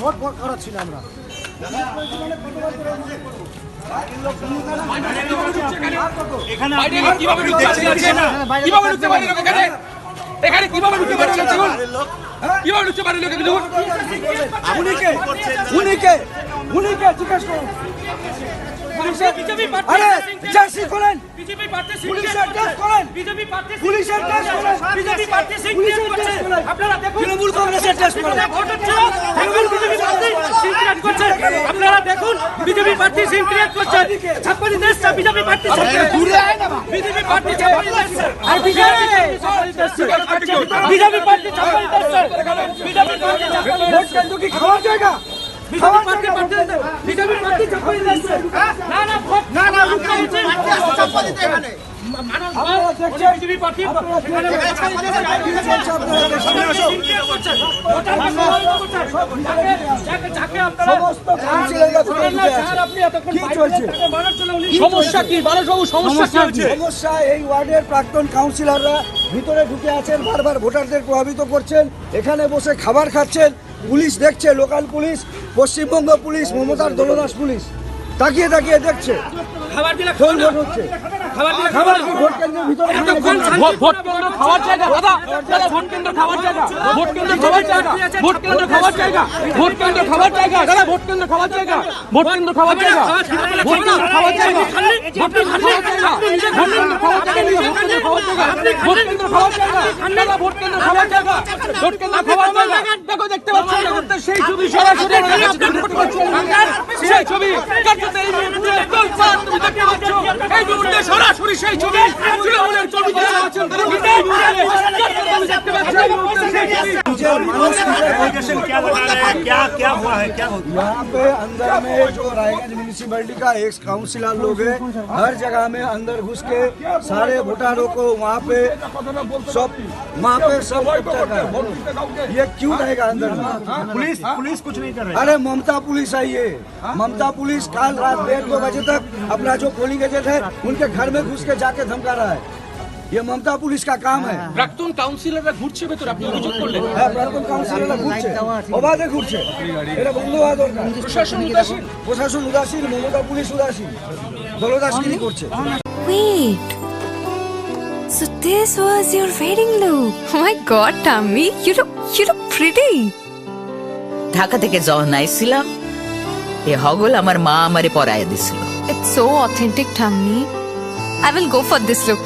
Vote vote করাচ্ছি না আমরা। এখানে কীভাবে ঢুকতে পারছেন দেখুন। কীভাবে ঢুকতে লোক দেখুন। করেন। তৃণমূল কংগ্রেসের ড্রেস করেন ভোট হচ্ছে তৃণমূল বিজেপি প্রার্থী সিং ক্রিয়েট করছে আপনারা দেখুন বিজেপি প্রার্থী সিং ক্রিয়েট করছে ছাপ্পানি দেশ বিজেপি প্রার্থী বিজেপি প্রার্থী ছাপ্পানি দেশ আর বিজেপি প্রার্থী ছাপ্পানি দেশ বিজেপি প্রার্থী ছাপ্পানি কেন্দ্র কি খাওয়ার জায়গা বিজেপি প্রার্থী ছাপ্পানি দেশ না না ভোট না না সমস্যা এই ওয়ার্ডের প্রাক্তন কাউন্সিলররা ভিতরে ঢুকে আছেন বারবার ভোটারদের প্রভাবিত করছেন এখানে বসে খাবার খাচ্ছেন পুলিশ দেখছে লোকাল পুলিশ পশ্চিমবঙ্গ পুলিশ মমতার দলদাস পুলিশ তাকিয়ে তাকিয়ে দেখছে খাবার দিলে হচ্ছে খাবার দিলে খাবার ভোট কেন্দ্রের ভিতরে ভোট ভোট কেন্দ্র খাওয়ার জায়গা দাদা দাদা ভোট কেন্দ্র খাওয়ার জায়গা ভোট কেন্দ্র খাওয়ার জায়গা ভোট কেন্দ্র খাওয়ার জায়গা ভোট কেন্দ্র খাওয়ার জায়গা দাদা ভোট কেন্দ্র খাওয়ার জায়গা ভোট কেন্দ্র খাওয়ার জায়গা ভোট কেন্দ্র খাওয়ার জায়গা ভোট কেন্দ্র খাওয়ার জায়গা ভোট কেন্দ্র খাওয়ার জায়গা ভোট কেন্দ্র খাওয়ার জায়গা ভোট কেন্দ্র খাওয়ার জায়গা দাদা ভোট কেন্দ্র খাওয়ার জায়গা ভোট কেন্দ্র খাওয়ার জায়গা দেখো দেখতে দেখতে সেই ছবি সরাসরি সেই ছবি কাটতে এই মুহূর্তে তুমি দেখতে পাচ্ছ এই মুহূর্তে সরাসরি সেই ছবি। তৃণমূলের ছবি मुझे पे अंदर में जो रायगंज म्यूनिसिपैलिटी का एक काउंसिलर लोग है हर जगह में अंदर घुस के सारे वोटरों को वहाँ पे सब वहाँ पे सब ये क्यों रहेगा अंदर में? पुलिस पुलिस कुछ नहीं कर रही। अरे ममता पुलिस आई है। ममता पुलिस कल रात डेढ़ दो बजे तक अपना जो पोलिंग एजेंट है उनके घर में घुस के जाके धमका रहा है। ये ममता पुलिस का काम है প্রাক্তন কাউন্সিলররা ঘুরছে ভেতরে আপনি অভিযোগ করলেন হ্যাঁ প্রাক্তন কাউন্সিলররা ঘুরছে অবাধে ঘুরছে এটা বন্ধ হওয়া দরকার প্রশাসন উদাসীন প্রশাসন উদাসীন মমতা পুলিশ উদাসীন দলদাসগিরি করছে Wait. So this was your wedding look. Oh my god, Tammy, you look you look pretty. Dhaka থেকে যখন আইছিলাম এ হগল আমার মা আমারে পরায় দিছিল It's so authentic, Tammy. I will go for this look.